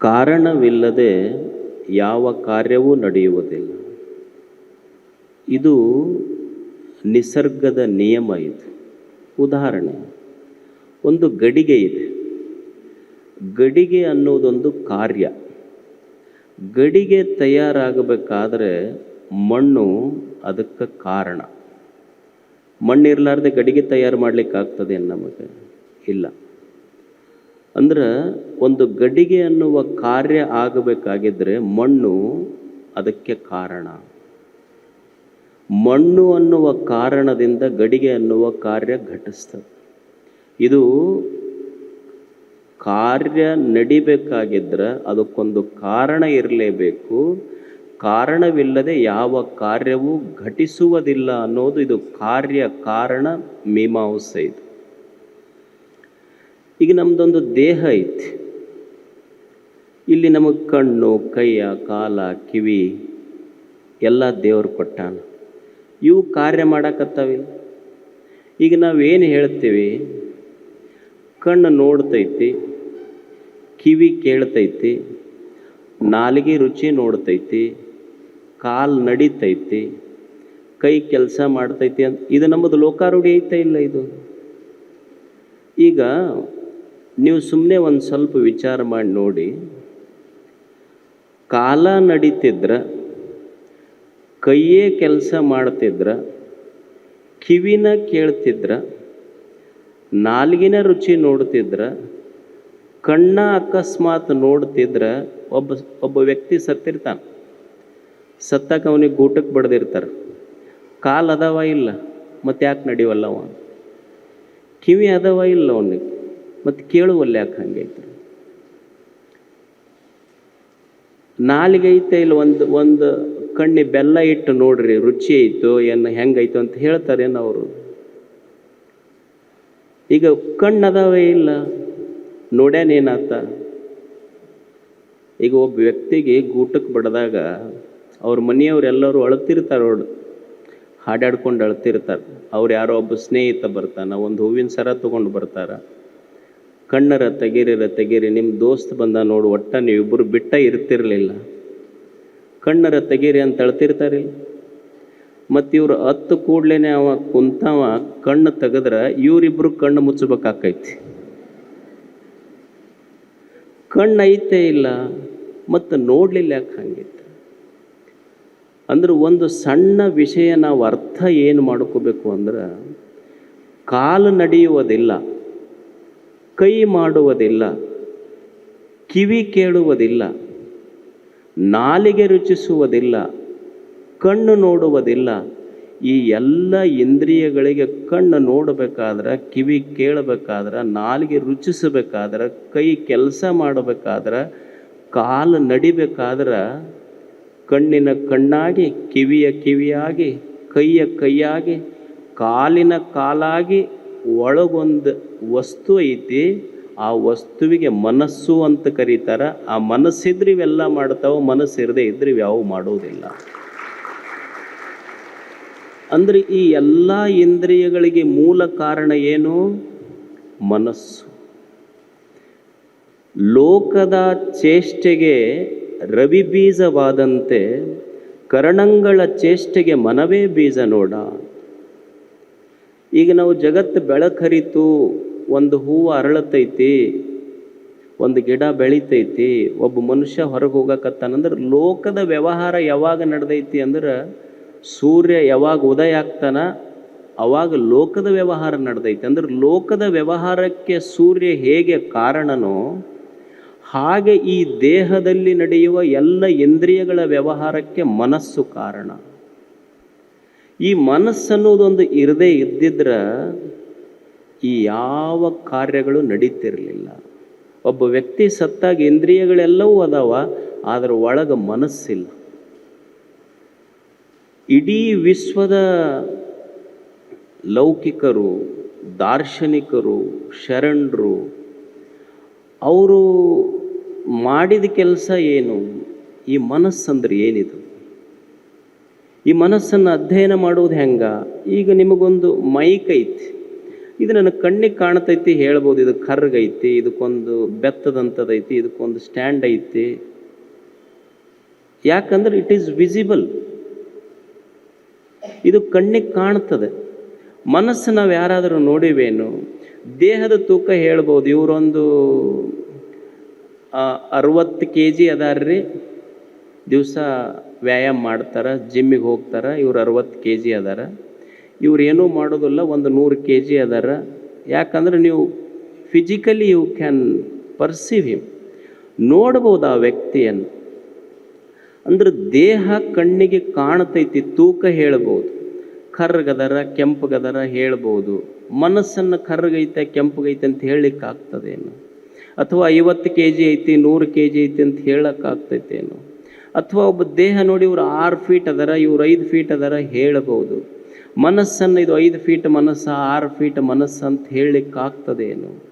ಕಾರಣವಿಲ್ಲದೆ ಯಾವ ಕಾರ್ಯವೂ ನಡೆಯುವುದಿಲ್ಲ. ಇದು ನಿಸರ್ಗದ ನಿಯಮ ಇದು. ಉದಾಹರಣೆ, ಒಂದು ಗಡಿಗೆ ಇದೆ. ಗಡಿಗೆ ಅನ್ನೋದೊಂದು ಕಾರ್ಯ. ಗಡಿಗೆ ತಯಾರಾಗಬೇಕಾದರೆ ಮಣ್ಣು ಅದಕ್ಕೆ ಕಾರಣ. ಮಣ್ಣಿರಲಾರ್ದೆ ಗಡಿಗೆ ತಯಾರು ಮಾಡಲಿಕ್ಕಾಗ್ತದೆ ನಮಗೆ? ಇಲ್ಲ. ಅಂದ್ರೆ ಒಂದು ಗಡಿಗೆ ಅನ್ನುವ ಕಾರ್ಯ ಆಗಬೇಕಾಗಿದ್ದರೆ ಮಣ್ಣು ಅದಕ್ಕೆ ಕಾರಣ. ಮಣ್ಣು ಅನ್ನುವ ಕಾರಣದಿಂದ ಗಡಿಗೆ ಅನ್ನುವ ಕಾರ್ಯ ಘಟಿಸ್ತದೆ. ಇದು ಕಾರ್ಯ ನಡಿಬೇಕಾಗಿದ್ರೆ ಅದಕ್ಕೊಂದು ಕಾರಣ ಇರಲೇಬೇಕು. ಕಾರಣವಿಲ್ಲದೆ ಯಾವ ಕಾರ್ಯವೂ ಘಟಿಸುವುದಿಲ್ಲ ಅನ್ನೋದು ಇದು ಕಾರ್ಯ ಕಾರಣ ಮೀಮಾಂಸೆ ಇದು. ಈಗ ನಮ್ದೊಂದು ದೇಹ ಐತಿ. ಇಲ್ಲಿ ನಮಗೆ ಕಣ್ಣು, ಕೈಯ, ಕಾಲ, ಕಿವಿ ಎಲ್ಲ ದೇವರು ಕೊಟ್ಟಾನ. ಇವು ಕಾರ್ಯ ಮಾಡಕತ್ತಾವಿಲ್ಲ ಈಗ ನಾವೇನು ಹೇಳ್ತೀವಿ? ಕಣ್ಣು ನೋಡ್ತೈತಿ, ಕಿವಿ ಕೇಳ್ತೈತಿ, ನಾಲಿಗೆ ರುಚಿ ನೋಡ್ತೈತಿ, ಕಾಲು ನಡಿತೈತಿ, ಕೈ ಕೆಲಸ ಮಾಡ್ತೈತಿ ಅಂತ. ಇದು ನಮ್ಮದು ಲೋಕಾರೂಢಿ ಐತೆ ಇಲ್ಲ ಇದು? ಈಗ ನೀವು ಸುಮ್ಮನೆ ಒಂದು ಸ್ವಲ್ಪ ವಿಚಾರ ಮಾಡಿ ನೋಡಿ. ಕಾಲ ನಡೀತಿದ್ರ, ಕೈಯೇ ಕೆಲಸ ಮಾಡ್ತಿದ್ರ, ಕಿವಿನ ಕೇಳ್ತಿದ್ರ, ನಾಲ್ಗಿನ ರುಚಿ ನೋಡ್ತಿದ್ರ, ಕಣ್ಣ ಅಕಸ್ಮಾತ್ ನೋಡ್ತಿದ್ರ, ಒಬ್ಬ ಒಬ್ಬ ವ್ಯಕ್ತಿ ಸತ್ತಿರ್ತಾನೆ. ಸತ್ತಾಗ ಅವನಿಗೆ ಗೂಟಕ್ಕೆ ಬಡ್ದಿರ್ತಾರೆ. ಕಾಲು ಅದಾವ ಇಲ್ಲ ಮತ್ತೆ ಯಾಕೆ ನಡೆಯುವಲ್ಲ ಅವ ಕಿವಿ ಅದಾವ ಇಲ್ಲ ಅವನಿಗೆ? ಮತ್ತು ಕೇಳುವಲ್ಲಿ ಯಾಕೆ ಹಂಗೈತೆ ನಾಲಿಗೆ ಐತೆ ಇಲ್ಲ ಒಂದು ಒಂದು ಕಣ್ಣಿ ಬೆಲ್ಲ ಇಟ್ಟು ನೋಡ್ರಿ, ರುಚಿ ಐತೋ, ಏನು ಹೆಂಗೈತು ಅಂತ ಹೇಳ್ತಾರೇನು ಅವರು. ಈಗ ಕಣ್ಣು ಅದಾವೇ ಇಲ್ಲ ನೋಡ್ಯಾನೇನಾತ ಈಗ ಒಬ್ಬ ವ್ಯಕ್ತಿಗೆ ಗೂಟಕ್ಕೆ ಬಡ್ದಾಗ, ಅವ್ರ ಮನೆಯವರೆಲ್ಲರೂ ಅಳ್ತಿರ್ತಾರೆ ನೋಡು ಹಾಡಾಡ್ಕೊಂಡು ಅಳ್ತಿರ್ತಾರೆ. ಅವ್ರು ಯಾರೋ ಒಬ್ಬ ಸ್ನೇಹಿತ ಬರ್ತಾನೆ, ಒಂದು ಹೂವಿನ ಸರ ತೊಗೊಂಡು ಬರ್ತಾರೆ. ಕಣ್ಣರ ತೆಗೀರಿರ ತೆಗೀರಿ ನಿಮ್ಮ ದೋಸ್ತ್ ಬಂದ ನೋಡು, ಒಟ್ಟ ನೀವಿಬ್ಬರು ಬಿಟ್ಟ ಇರ್ತಿರಲಿಲ್ಲ. ಕಣ್ಣರ ತೆಗೀರಿ ಅಂತ ಅಳ್ತಿರ್ತಾರಿಲ್ಲ ಮತ್ತು ಇವ್ರು ಹತ್ತು ಕೂಡ್ಲೇ ಅವ ಕುಂತವ, ಕಣ್ಣು ತೆಗೆದ್ರೆ ಇವರಿಬ್ಬರು ಕಣ್ಣು ಮುಚ್ಚಬೇಕಾಕೈತಿ ಕಣ್ಣು ಐತೆ ಇಲ್ಲ, ಮತ್ತು ನೋಡಲಿಲ್ಲ ಯಾಕೆ ಹಂಗಿತ್ತು? ಅಂದ್ರೆ ಒಂದು ಸಣ್ಣ ವಿಷಯ ನಾವು ಅರ್ಥ ಏನು ಮಾಡ್ಕೋಬೇಕು ಅಂದ್ರೆ, ಕಾಲು ನಡೆಯುವುದಿಲ್ಲ. ಕೈ ಮಾಡುವುದಿಲ್ಲ, ಕಿವಿ ಕೇಳುವುದಿಲ್ಲ, ನಾಲಿಗೆ ರುಚಿಸುವುದಿಲ್ಲ, ಕಣ್ಣು ನೋಡುವುದಿಲ್ಲ, ಈ ಎಲ್ಲ ಇಂದ್ರಿಯಗಳಿಗೆ ಕಣ್ಣು ನೋಡಬೇಕಾದ್ರೆ, ಕಿವಿ ಕೇಳಬೇಕಾದ್ರೆ, ನಾಲಿಗೆ ರುಚಿಸಬೇಕಾದ್ರೆ, ಕೈ ಕೆಲಸ ಮಾಡಬೇಕಾದ್ರೆ, ಕಾಲು ನಡಿಬೇಕಾದ್ರೆ, ಕಣ್ಣಿನ ಕಣ್ಣಾಗಿ, ಕಿವಿಯ ಕಿವಿಯಾಗಿ, ಕೈಯ ಕೈಯಾಗಿ, ಕಾಲಿನ ಕಾಲಾಗಿ ಒಳಗೊಂದು ವಸ್ತು ಐತಿ, ಆ ವಸ್ತುವಿಗೆ ಮನಸ್ಸು ಅಂತ ಕರೀತಾರೆ. ಆ ಮನಸ್ಸಿದ್ರೆ ಇವೆಲ್ಲ ಮಾಡ್ತಾವೆ ಮನಸ್ಸು ಇರದೇ ಇದ್ರೆ ಇವ್ಯಾವು ಮಾಡೋದಿಲ್ಲ. ಅಂದರೆ ಈ ಎಲ್ಲ ಇಂದ್ರಿಯಗಳಿಗೆ ಮೂಲ ಕಾರಣ ಏನು? ಮನಸ್ಸು. ಲೋಕದ ಚೇಷ್ಟೆಗೆ ರವಿ ಬೀಜವಾದಂತೆ ಕರಣಂಗಳ ಚೇಷ್ಟೆಗೆ ಮನವೇ ಬೀಜ ನೋಡ. ಈಗ ನಾವು ಜಗತ್ತು ಬೆಳಕರಿತು, ಒಂದು ಹೂವು ಅರಳತೈತಿ, ಒಂದು ಗಿಡ ಬೆಳಿತೈತಿ, ಒಬ್ಬ ಮನುಷ್ಯ ಹೊರಗೆ ಹೋಗಕತ್ತಾನಂದ್ರೆ ಲೋಕದ ವ್ಯವಹಾರ ಯಾವಾಗ ನಡೆದೈತಿ ಅಂದ್ರೆ ಸೂರ್ಯ ಯಾವಾಗ ಉದಯ ಆಗ್ತಾನ, ಅವಾಗ ಲೋಕದ ವ್ಯವಹಾರ ನಡೆದೈತಿ. ಅಂದ್ರೆ ಲೋಕದ ವ್ಯವಹಾರಕ್ಕೆ ಸೂರ್ಯ ಹೇಗೆ ಕಾರಣನೋ, ಹಾಗೆ ಈ ದೇಹದಲ್ಲಿ ನಡೆಯುವ ಎಲ್ಲ ಇಂದ್ರಿಯಗಳ ವ್ಯವಹಾರಕ್ಕೆ ಮನಸ್ಸು ಕಾರಣ. ಈ ಮನಸ್ಸು ಅನ್ನೋದೊಂದು ಇರದೇ ಇದ್ದಿದ್ರೆ ಈ ಯಾವ ಕಾರ್ಯಗಳು ನಡೀತಿರಲಿಲ್ಲ. ಒಬ್ಬ ವ್ಯಕ್ತಿ ಸತ್ತಾಗ ಇಂದ್ರಿಯಗಳೆಲ್ಲವೂ ಅದಾವ, ಆದರೆ ಒಳಗೆ ಮನಸ್ಸಿಲ್ಲ. ಇಡೀ ವಿಶ್ವದ ಲೌಕಿಕರು, ದಾರ್ಶನಿಕರು, ಶರಣರು, ಅವರು ಮಾಡಿದ ಕೆಲಸ ಏನು? ಈ ಮನಸ್ಸಂದ್ರೆ ಏನಿದು? ಈ ಮನಸ್ಸನ್ನು ಅಧ್ಯಯನ ಮಾಡುವುದು ಹೆಂಗೆ? ಈಗ ನಿಮಗೊಂದು ಮೈಕ್ ಐತಿ. ಇದು ನನ್ನ ಕಣ್ಣಿಗೆ ಕಾಣ್ತೈತಿ ಹೇಳ್ಬೋದು. ಇದು ಕರ್ಗೈತಿ ಇದಕ್ಕೊಂದು ಬೆತ್ತದಂಥದೈತಿ ಇದಕ್ಕೊಂದು ಸ್ಟ್ಯಾಂಡ್ ಐತಿ. ಯಾಕಂದ್ರೆ ಇಟ್ ಈಸ್ ವಿಸಿಬಲ್ ಇದು ಕಣ್ಣಿಗೆ ಕಾಣ್ತದೆ. ಮನಸ್ಸು ನಾವು ಯಾರಾದರೂ ನೋಡಿವೇನು? ದೇಹದ ತೂಕ ಹೇಳ್ಬೋದು. ಇವರೊಂದು ಅರವತ್ತು ಕೆ ಜಿ ಅದಾರ್ರಿ. ದಿವಸ ವ್ಯಾಯಾಮ ಮಾಡ್ತಾರೆ ಜಿಮ್ಮಿಗೆ ಹೋಗ್ತಾರೆ, ಇವ್ರು ಅರವತ್ತು ಕೆ ಜಿ ಅದಾರ. ಇವ್ರು ಏನೂ ಮಾಡೋದಿಲ್ಲ, ಒಂದು ನೂರು ಕೆ ಜಿ ಅದಾರ. ಯಾಕಂದ್ರೆ ನೀವು physically you can perceive him ನೋಡ್ಬೋದು ಆ ವ್ಯಕ್ತಿಯನ್ನು. ಅಂದ್ರೆ ದೇಹ ಕಣ್ಣಿಗೆ ಕಾಣ್ತೈತಿ, ತೂಕ ಹೇಳ್ಬೋದು. ಕರ್ರಗದರ ಕೆಂಪಗದರ ಹೇಳ್ಬೋದು. ಮನಸ್ಸನ್ನು ಕರ್ರಗೈತೆ ಕೆಂಪಗೈತೆ ಅಂತ ಹೇಳಲಿಕ್ಕೆ ಆಗ್ತದೇನು ಅಥವಾ ಐವತ್ತು ಕೆ ಜಿ ಐತಿ, ನೂರು ಕೆ ಜಿ ಐತಿ ಅಂತ ಹೇಳಕ್ಕಾಗ್ತೈತೇನು? ಅಥವಾ ಒಬ್ಬ ದೇಹ ನೋಡಿ ಇವರು ಆರು ಫೀಟ್ ಅದರ, ಇವ್ರು ಐದು ಫೀಟ್ ಅದರ ಹೇಳಬಹುದು. ಮನಸ್ಸನ್ನು ಇದು ಐದು ಫೀಟ್ ಮನಸ್ಸು, ಆರು ಫೀಟ್ ಮನಸ್ಸು ಅಂತ ಹೇಳಲಿಕ್ಕೆ ಆಗ್ತದೇನು